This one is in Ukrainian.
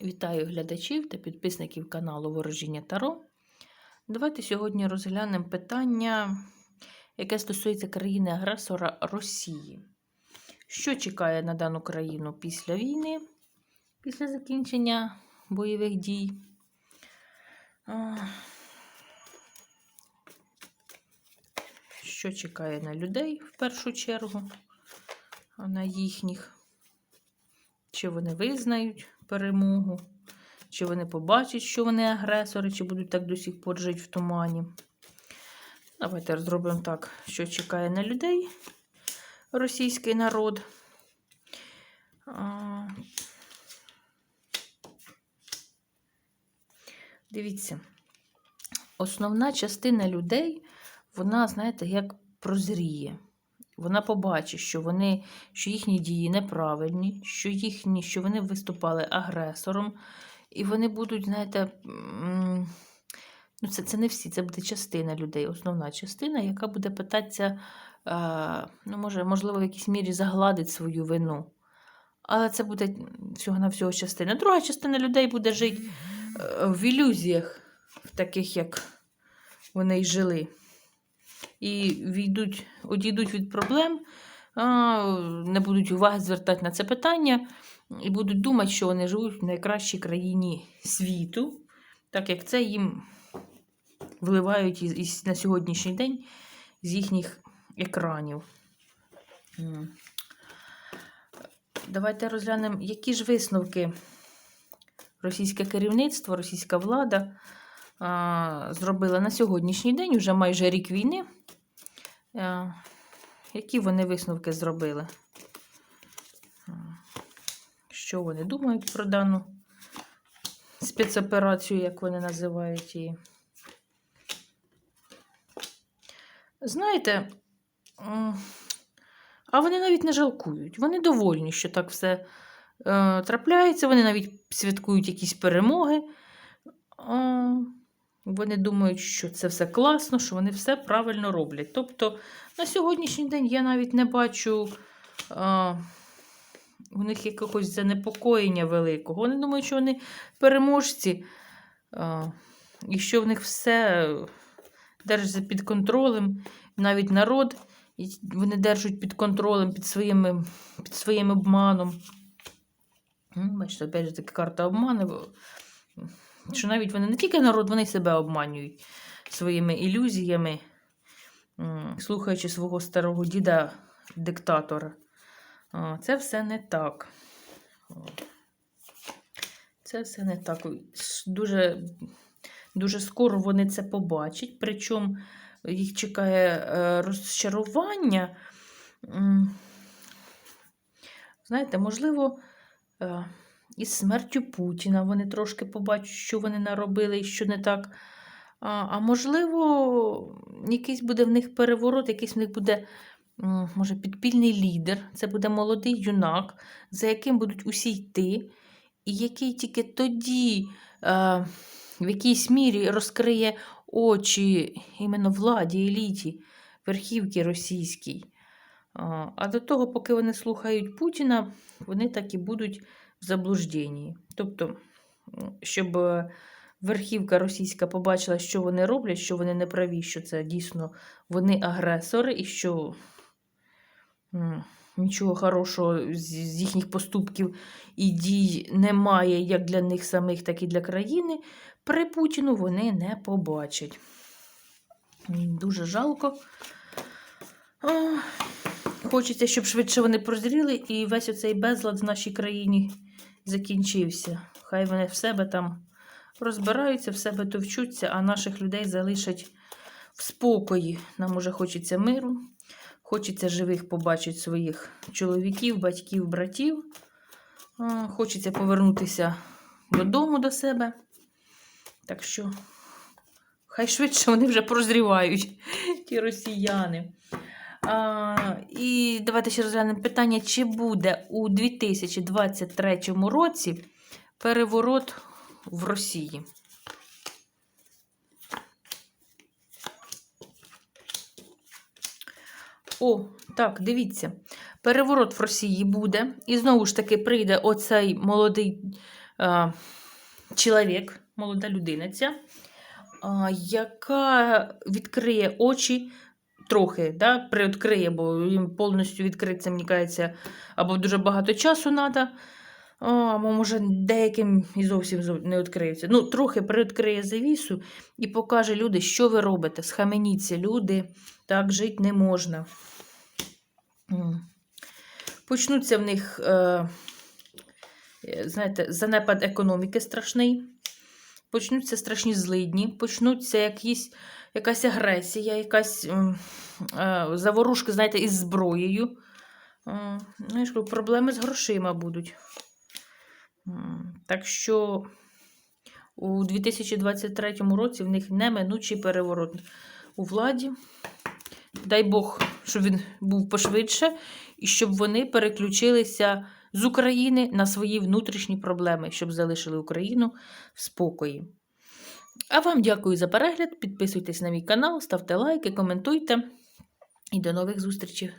Вітаю глядачів та підписників каналу Ворожіння Таро. Давайте сьогодні розглянемо питання, яке стосується країни-агресора Росії. Що чекає на дану країну після війни, після закінчення бойових дій? Що чекає на людей в першу чергу, на їхніх? Чи вони визнають перемогу, чи вони побачать, що вони агресори, чи будуть так до сих пор жити в тумані. Давайте зробимо так, що чекає на людей російський народ. Дивіться, основна частина людей, вона, знаєте, як прозріє. Вона побачить, що вони, що їхні дії неправильні, що їхні, що вони виступали агресором, і вони будуть, знаєте, ну це, це не всі, це буде частина людей, основна частина, яка буде питатися, е, ну, може, можливо, в якійсь мірі загладити свою вину. Але це буде всього на всього частина. Друга частина людей буде жити е, в ілюзіях, в таких, як вони й жили і війдуть, одійдуть від проблем, не будуть уваги звертати на це питання і будуть думати, що вони живуть в найкращій країні світу, так як це їм вливають із, із, на сьогоднішній день з їхніх екранів. Давайте розглянемо, які ж висновки російське керівництво, російська влада а, зробила на сьогоднішній день, вже майже рік війни. Які вони висновки зробили? Що вони думають про дану спецоперацію, як вони називають її? Знаєте, а вони навіть не жалкують. Вони довольні, що так все е, трапляється. Вони навіть святкують якісь перемоги. Вони думають, що це все класно, що вони все правильно роблять. Тобто на сьогоднішній день я навіть не бачу а, у них якогось занепокоєння великого. Вони думають, що вони переможці, а, і що в них все держиться під контролем, навіть народ. Вони держать під контролем, під своїм, під своїм обманом. Бачите, опять же таки карта обману. Що навіть вони не тільки народ, вони себе обманюють своїми ілюзіями, слухаючи свого старого діда диктатора. Це все не так. Це все не так. Дуже, дуже скоро вони це побачать, причому їх чекає е, розчарування. Знаєте, можливо, е, із смертю Путіна вони трошки побачать, що вони наробили і що не так. А, а можливо, якийсь буде в них переворот, якийсь в них буде, може, підпільний лідер. Це буде молодий юнак, за яким будуть усі йти, і який тільки тоді е, в якійсь мірі розкриє очі іменно владі, еліті, верхівки російській. А, А до того, поки вони слухають Путіна, вони так і будуть в заблужденні. Тобто, щоб е, верхівка російська побачила, що вони роблять, що вони не праві, що це дійсно вони агресори, і що нічого хорошого з з їхніх поступків і дій немає як для них самих, так і для країни. При Путіну вони не побачать. Дуже жалко. Хочеться, щоб швидше вони прозріли і весь оцей безлад в нашій країні закінчився. Хай вони в себе там розбираються, в себе товчуться, а наших людей залишать в спокої. Нам уже хочеться миру, хочеться живих побачити своїх чоловіків, батьків, братів. Хочеться повернутися додому до себе. Так що, хай швидше вони вже прозрівають, ті росіяни. А, і давайте ще розглянемо питання, чи буде у 2023 році переворот в Росії. О, так, дивіться. Переворот в Росії буде. І знову ж таки прийде оцей молодий е, чоловік, молода людина ця, а, яка відкриє очі трохи, да, приоткриє, бо їм повністю відкритися, мені кажеться, або дуже багато часу треба, або може деяким і зовсім не відкриється. Ну, трохи приоткриє завісу і покаже люди, що ви робите. Схаменіться, люди, так жити не можна. Почнуться в них, е, знаєте, занепад економіки страшний. Почнуться страшні злидні, почнуться якісь, якась агресія, якась м, е, заворушки, знаєте, із зброєю. Е, Знаєш, проблеми з грошима будуть. М, Так що у 2023 році в них неминучий переворот у владі. Дай Бог, щоб він був пошвидше, і щоб вони переключилися з України на свої внутрішні проблеми, щоб залишили Україну в спокої. А вам дякую за перегляд. Підписуйтесь на мій канал, ставте лайки, коментуйте. І до нових зустрічей!